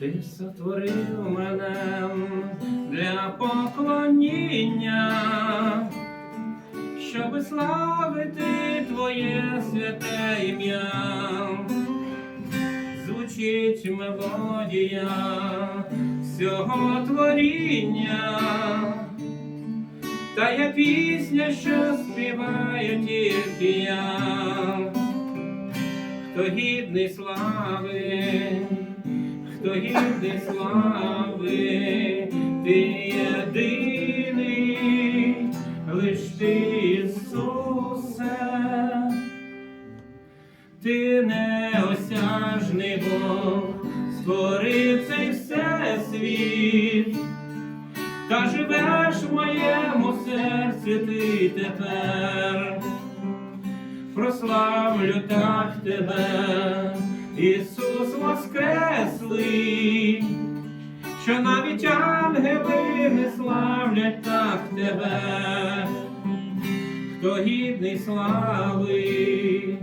Ти сотворив мене для поклоніння, щоби славити Твоє святе ім'я. Звучить мелодія всього творіння, та є пісня, що співаю тільки я, хто гідний слави хто гідний слави, ти єдиний, лиш ти Ісусе, ти неосяжний Бог, створив цей всесвіт, та живеш в моєму серці ти тепер. Прославлю так тебе, Ісус Воскреслий, що навіть ангели не славлять так тебе, хто гідний слави,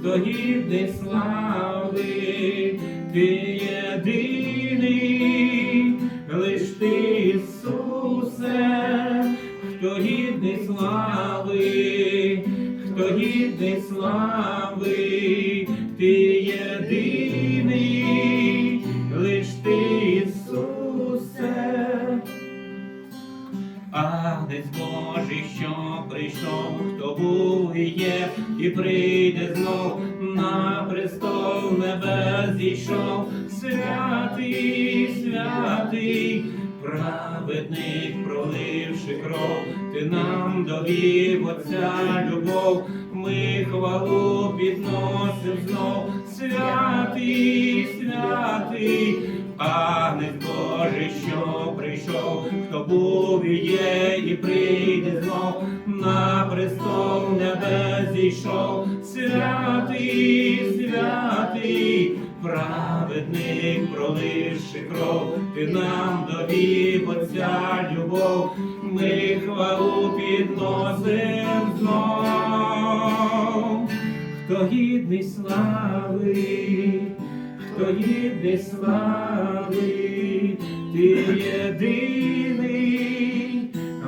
хто гідний слави, ти єдиний, лиш ти Ісусе, хто гідний слави, хто гідний слави, ти єдиний, Агнець Божий, що прийшов, хто був і є, і прийде знов на престол небес зійшов, святий, святий, праведник, проливши кров, ти нам довів оця любов, ми хвалу підносим знов, святий, святий. Агнець Божий, що прийшов, хто був і є, і прийде знов, на престол небес зійшов, святий, святий, праведник, проливши кров, ти нам довів оця любов, ми хвалу підносим знов, хто гідний слави хто гідний слави, ти єдиний,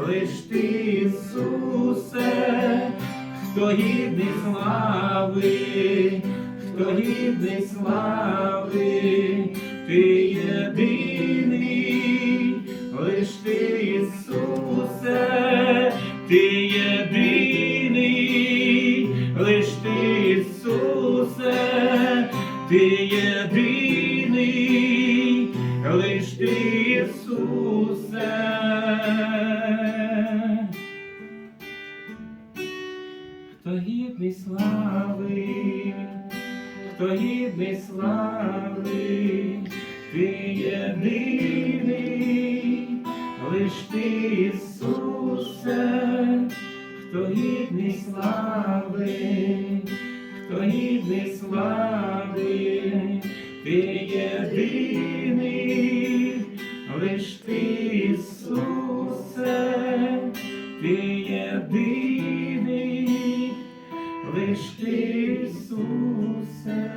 лиш ти Ісусе, хто гідний слави, хто гідний слави, ти єдиний, лиш ти Ісусе, ти Ісусе, хто гідний слави, хто гідний слави, ти єдиний, лиш ти Ісусе, хто гідний слави, хто гідний слави, ти єдиний, лиш ти Ісусе, ти єдиний, лиш ти Ісусе.